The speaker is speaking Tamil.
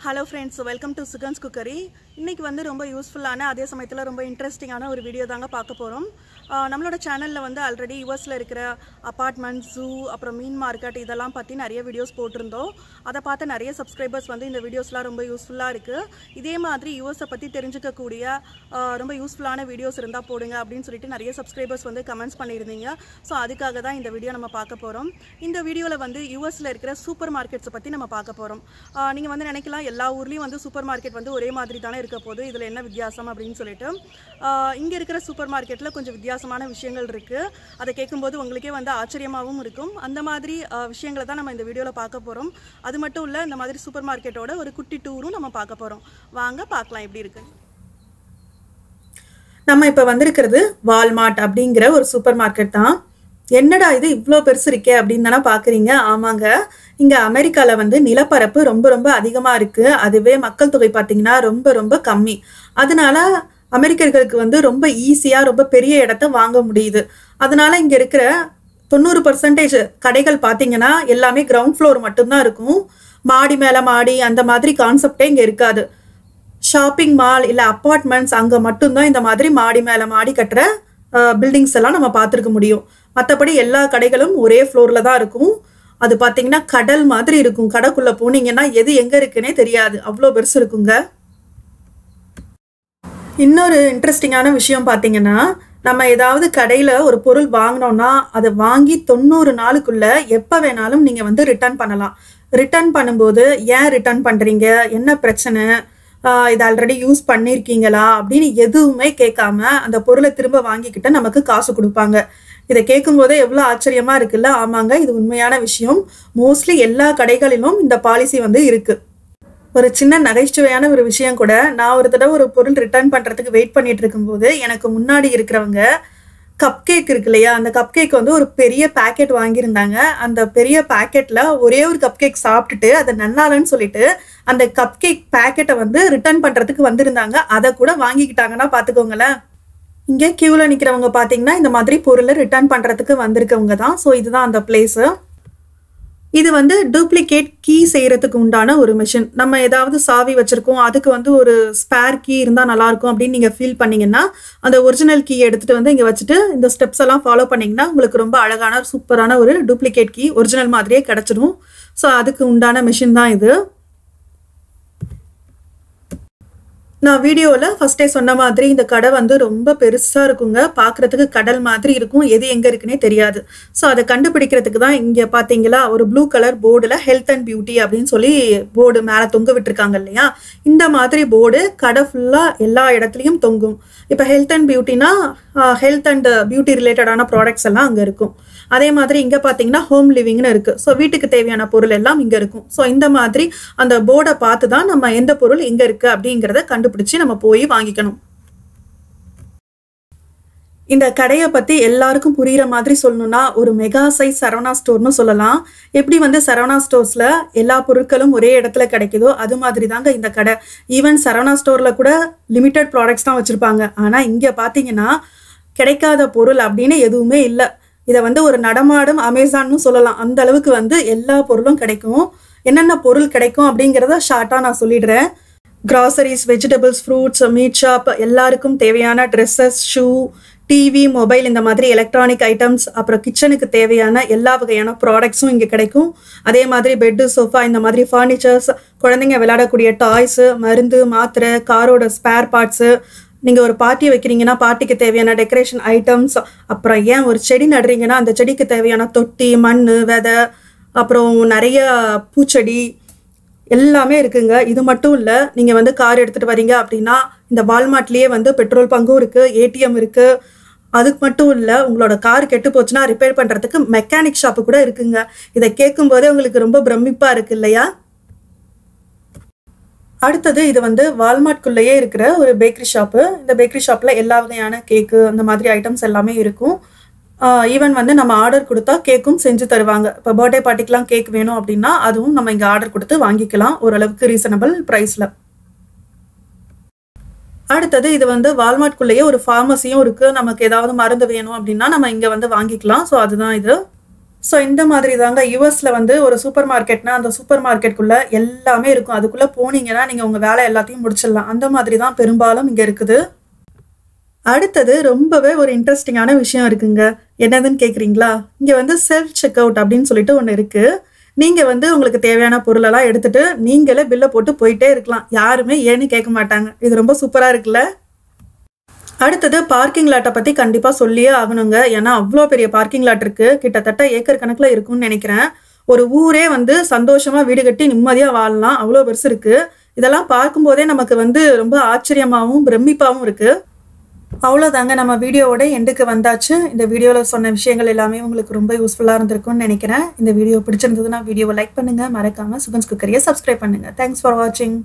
Hello friends welcome to Sugan's cookery இன்றைக்கி வந்து ரொம்ப யூஸ்ஃபுல்லான அதே சமயத்தில் ரொம்ப இன்ட்ரெஸ்டிங்கான ஒரு வீடியோ தாங்க பார்க்க போகிறோம் நம்மளோட சேனலில் வந்து ஆல்ரெடி யூஎஸில் இருக்கிற அப்பார்ட்மெண்ட் ஜூ அப்புறம் மீன் மார்க்கெட் இதெல்லாம் பற்றி நிறைய வீடியோஸ் போட்டிருந்தோம். அதை பார்த்து நிறைய சப்ஸ்கிரைபர்ஸ் வந்து இந்த வீடியோஸ்லாம் ரொம்ப யூஸ்ஃபுல்லாக இருக்குது இதே மாதிரி யூஎஸை பற்றி தெரிஞ்சுக்கக்கூடிய ரொம்ப யூஸ்ஃபுல்லான வீடியோஸ் இருந்தால் போடுங்க அப்படின்னு சொல்லிட்டு நிறைய சப்ஸ்கிரைபர்ஸ் வந்து கமெண்ட்ஸ் பண்ணியிருந்தீங்க. ஸோ அதுக்காக தான் இந்த வீடியோ நம்ம பார்க்க போகிறோம் இந்த வீடியோவில் வந்து யூஎஸில் இருக்கிற சூப்பர் மார்க்கெட்ஸை பற்றி நம்ம பார்க்க போகிறோம் நீங்கள் வந்து நினைக்கலாம் எல்லா ஊர்லேயும் வந்து சூப்பர் மார்க்கெட் வந்து ஒரே மாதிரி தானே இருக்க போகுது இதில் என்ன வித்தியாசம் அப்படின்னு சொல்லிட்டு இங்கே இருக்கிற சூப்பர் மார்க்கெட்டில் கொஞ்சம் வித்தியாசமான விஷயங்கள் இருக்குது அதை கேட்கும்போது உங்களுக்கே வந்து ஆச்சரியமாகவும் இருக்கும். அந்த மாதிரி விஷயங்களை தான் நம்ம இந்த வீடியோவில் பார்க்க போகிறோம் அது மட்டும் இல்லை இந்த மாதிரி சூப்பர் மார்க்கெட்டோட ஒரு குட்டி டூரும் நம்ம பார்க்க போகிறோம் வாங்க பார்க்கலாம் எப்படி இருக்கு. நம்ம இப்போ வந்திருக்கிறது வால்மார்ட் அப்படிங்கிற ஒரு சூப்பர் மார்க்கெட் தான். என்னடா இது இவ்வளோ பெருசு இருக்கே அப்படின்னு தானே பார்க்குறீங்க ஆமாங்க. இங்கே அமெரிக்காவில் வந்து நிலப்பரப்பு ரொம்ப ரொம்ப அதிகமாக இருக்குது அதுவே மக்கள் தொகை பார்த்தீங்கன்னா ரொம்ப ரொம்ப கம்மி. அதனால அமெரிக்கர்களுக்கு வந்து ரொம்ப ஈஸியாக ரொம்ப பெரிய இடத்த வாங்க முடியுது. அதனால இங்கே இருக்கிற தொண்ணூறு பர்சன்டேஜ் கடைகள் பார்த்தீங்கன்னா எல்லாமே கிரவுண்ட் ஃப்ளோர் மட்டும்தான் இருக்கும். மாடி மேலே மாடி அந்த மாதிரி கான்செப்டே இங்கே இருக்காது. ஷாப்பிங் மால் இல்லை அப்பார்ட்மெண்ட்ஸ் அங்கே மட்டும்தான் இந்த மாதிரி மாடி மேலே மாடி கட்டுற பில்டிங்ஸ் எல்லாம் நம்ம பார்த்துருக்க முடியும். மற்றபடி எல்லா கடைகளும் ஒரே ஃப்ளோரில் தான் இருக்கும். அது பார்த்தீங்கன்னா கடல் மாதிரி இருக்கும். கடைக்குள்ளே போனீங்கன்னா எது எங்கே இருக்குன்னே தெரியாது. அவ்வளோ பெருசு இருக்குங்க. இன்னொரு இன்ட்ரெஸ்டிங்கான விஷயம் பார்த்தீங்கன்னா நம்ம ஏதாவது கடையில் ஒரு பொருள் வாங்கினோம்னா அதை வாங்கி தொண்ணூறு நாளுக்குள்ளே எப்போ வேணாலும் நீங்கள் வந்து ரிட்டர்ன் பண்ணலாம். ரிட்டர்ன் பண்ணும்போது ஏன் ரிட்டர்ன் பண்ணுறீங்க என்ன பிரச்சனை? இது ஆல்ரெடி யூஸ் பண்ணியிருக்கீங்களா அப்படின்னு எதுவுமே கேட்காம அந்த பொருளை திரும்ப வாங்கிக்கிட்ட நமக்கு காசு கொடுப்பாங்க. இதை கேட்கும்போதே எவ்வளோ ஆச்சரியமா இருக்குல்ல? ஆமாங்க இது உண்மையான விஷயம். மோஸ்ட்லி எல்லா கடைகளிலும் இந்த பாலிசி வந்து இருக்கு. ஒரு சின்ன நகைச்சுவையான ஒரு விஷயம் கூட நான் ஒரு தடவை ஒரு பொருள் ரிட்டர்ன் பண்ணுறதுக்கு வெயிட் பண்ணிட்டு இருக்கும்போது எனக்கு முன்னாடி இருக்கிறவங்க கப் கேக் இருக்கு இல்லையா? அந்த கப் கேக் வந்து ஒரு பெரிய பேக்கெட் வாங்கியிருந்தாங்க. அந்த பெரிய பேக்கெட்டில் ஒரே ஒரு கப் கேக் சாப்பிட்டுட்டு அதை நல்லாலன்னு சொல்லிட்டு அந்த கப் கேக் பேக்கெட்டை வந்து ரிட்டர்ன் பண்ணுறதுக்கு வந்திருந்தாங்க. அதை கூட வாங்கிக்கிட்டாங்கன்னா பார்த்துக்கோங்களேன். இங்கே கியூவில் நிற்கிறவங்க பார்த்தீங்கன்னா இந்த மாதிரி பொருளை ரிட்டர்ன் பண்ணுறதுக்கு வந்திருக்கவங்க தான். ஸோ இதுதான் அந்த பிளேஸு இது வந்து டூப்ளிகேட் கீ செய்யறதுக்கு உண்டான ஒரு மிஷின் நம்ம ஏதாவது சாவி வச்சிருக்கோம் அதுக்கு வந்து ஒரு ஸ்பேர் கீ இருந்தால் நல்லா இருக்கும் அப்படின்னு நீங்கள் ஃபீல் பண்ணிங்கன்னா அந்த ஒரிஜினல் கீ எடுத்துட்டு வந்து இங்கே வச்சுட்டு இந்த ஸ்டெப்ஸ் எல்லாம் ஃபாலோ பண்ணிங்கன்னா உங்களுக்கு ரொம்ப அழகான சூப்பரான ஒரு டூப்ளிகேட் கீ ஒரிஜினல் மாதிரியே கிடச்சிடும் ஸோ அதுக்கு உண்டான மிஷின் தான் இது. நான் வீடியோவில் ஃபஸ்ட்டே சொன்ன மாதிரி இந்த கடை வந்து ரொம்ப பெருசாக இருக்குங்க. பார்க்குறதுக்கு கடல் மாதிரி இருக்கும். எது எங்கே இருக்குன்னே தெரியாது. ஸோ அதை கண்டுபிடிக்கிறதுக்கு தான் இங்கே பார்த்தீங்களா ஒரு ப்ளூ கலர் போர்டில் ஹெல்த் அண்ட் பியூட்டி அப்படின்னு சொல்லி போர்டு மேலே தொங்க விட்டுருக்காங்க இல்லையா? இந்த மாதிரி போர்டு கடை ஃபுல்லாக எல்லா இடத்துலையும் தொங்கும். இப்போ ஹெல்த் அண்ட் பியூட்டினா ஹெல்த் அண்ட் பியூட்டி ரிலேட்டடான ப்ராடக்ட்ஸ் எல்லாம் அங்கே இருக்கும். அதே மாதிரி இங்கே பார்த்தீங்கன்னா ஹோம் லிவிங்னு இருக்குது ஸோ வீட்டுக்கு தேவையான பொருள் எல்லாம் இங்கே இருக்கும். ஸோ இந்த மாதிரி அந்த போர்டை பார்த்து தான் நம்ம எந்த பொருள் எங்கே இருக்குது அப்படிங்கிறத கண்டுபிடிச்சி நம்ம போய் வாங்கிக்கணும். இந்த கடையை பற்றி எல்லாருக்கும் புரிகிற மாதிரி சொல்லணும்னா ஒரு மெகா சைஸ் சரவணா ஸ்டோர்னு சொல்லலாம். எப்படி வந்து சரவணா ஸ்டோர்ஸில் எல்லா பொருட்களும் ஒரே இடத்துல கிடைக்குதோ அது மாதிரி தாங்க இந்த கடை. ஈவன் சரவணா ஸ்டோரில் கூட லிமிட்டட் ப்ராடக்ட்ஸ் தான் வச்சுருப்பாங்க. ஆனால் இங்கே பார்த்தீங்கன்னா கிடைக்காத பொருள் அப்படின்னு எதுவுமே இல்லை. இதை வந்து ஒரு நடமாடும் அமேசான்னு சொல்லலாம். அந்த அளவுக்கு வந்து எல்லா பொருளும் கிடைக்கும். என்னென்ன பொருள் கிடைக்கும் அப்படிங்கிறத ஷார்ட்டாக நான் சொல்லிடுறேன். Groceries vegetables fruits meat shop எல்லாருக்கும் தேவையான ட்ரெஸ்ஸஸ் ஷூ டிவி மொபைல் இந்த மாதிரி எலக்ட்ரானிக் ஐட்டம்ஸ் அப்புறம் கிச்சனுக்கு தேவையான எல்லா வகையான ப்ராடக்ட்ஸும் இங்கே கிடைக்கும். அதே மாதிரி பெட்டு சோஃபா இந்த மாதிரி ஃபர்னிச்சர்ஸ் குழந்தைங்க விளையாடக்கூடிய டாய்ஸு மருந்து மாத்திரை காரோட ஸ்பேர் பார்ட்ஸு நீங்கள் ஒரு பார்ட்டி வைக்கிறீங்கன்னா பார்ட்டிக்கு தேவையான டெக்கரேஷன் ஐட்டம்ஸ் அப்புறம் ஏன் ஒரு செடி நடுறீங்கன்னா அந்த செடிக்கு தேவையான தொட்டி மண் விதை அப்புறம் நிறைய பூச்செடி எல்லாமே இருக்குங்க. இது மட்டும் இல்லை நீங்கள் வந்து கார் எடுத்துகிட்டு வரீங்க அப்படின்னா இந்த வால்மார்ட்லேயே வந்து பெட்ரோல் பங்கும் இருக்குது ஏடிஎம் இருக்குது அதுக்கு மட்டும் இல்லை உங்களோட கார் கெட்டு போச்சுன்னா ரிப்பேர் பண்ணுறதுக்கு மெக்கானிக் ஷாப்பு கூட இருக்குங்க. இதை கேட்கும்போதே உங்களுக்கு ரொம்ப பிரமிப்பாக இருக்கு இல்லையா? அடுத்தது இது வந்து வால்மார்ட்குள்ளேயே இருக்கிற ஒரு பேக்கரி ஷாப்பு இந்த பேக்கரி ஷாப்பில் எல்லா வகையான கேக்கு அந்த மாதிரி ஐட்டம்ஸ் எல்லாமே இருக்கும். ஈவன் வந்து நம்ம ஆர்டர் கொடுத்தா கேக்கும் செஞ்சு தருவாங்க. இப்போ பர்த்டே பார்ட்டிக்கெலாம் கேக் வேணும் அப்படின்னா அதுவும் நம்ம இங்கே ஆர்டர் கொடுத்து வாங்கிக்கலாம். ஓரளவுக்கு ரீசனபிள் ப்ரைஸில் அடுத்தது இது வந்து வால்மார்ட்குள்ளேயே ஒரு ஃபார்மசியும் இருக்குது நமக்கு ஏதாவது மருந்து வேணும் அப்படின்னா நம்ம இங்கே வந்து வாங்கிக்கலாம். ஸோ அதுதான் இது. ஸோ இந்த மாதிரி தாங்க யூஎஸ்ல வந்து ஒரு சூப்பர் மார்க்கெட்னா அந்த சூப்பர் மார்க்கெட்குள்ளே எல்லாமே இருக்கும். அதுக்குள்ளே போனீங்கன்னா நீங்கள் உங்கள் வேலை எல்லாத்தையும் முடிச்சிடலாம். அந்த மாதிரி தான் பெரும்பாலும் இங்கே இருக்குது. அடுத்தது ரொம்பவே ஒரு இன்ட்ரெஸ்டிங்கான விஷயம் இருக்குங்க. என்னதுன்னு கேட்குறீங்களா இங்கே வந்து செல்ஃப் செக் அவுட் அப்படின்னு சொல்லிட்டு ஒன்று இருக்குது நீங்கள் வந்து உங்களுக்கு தேவையான பொருளெல்லாம் எடுத்துகிட்டு நீங்களே பில்லை போட்டு போயிட்டே இருக்கலாம். யாருமே ஏன்னு கேட்க மாட்டாங்க. இது ரொம்ப சூப்பராக இருக்குல்ல? அடுத்தது பார்க்கிங் லாட்டை பற்றி கண்டிப்பாக சொல்லியே ஆகணுங்க. ஏன்னா அவ்வளோ பெரிய பார்க்கிங் லாட் இருக்கு. கிட்டத்தட்ட ஏக்கர் கணக்கில் இருக்கும்னு நினைக்கிறேன். ஒரு ஊரே வந்து சந்தோஷமாக வீடு கட்டி நிம்மதியாக வாழலாம். அவ்வளோ பெருசு இருக்கு. இதெல்லாம் பார்க்கும்போதே நமக்கு வந்து ரொம்ப ஆச்சரியமாகவும் பிரமிப்பாகவும் இருக்குது அவ்வளோதாங்க நம்ம வீடியோவோட எண்டுக்கு வந்தாச்சு. இந்த வீடியோவில் சொன்ன விஷயங்கள் எல்லாமே உங்களுக்கு ரொம்ப யூஸ்ஃபுல்லாக இருந்திருக்கும்னு நினைக்கிறேன். இந்த வீடியோ பிடிச்சிருந்ததுன்னா வீடியோவை லைக் பண்ணுங்க. மறக்காமல் சுகன்ஸ் குக்கரியை சப்ஸ்கிரைப் பண்ணுங்கள் தேங்க்ஸ் ஃபார் வாட்சிங்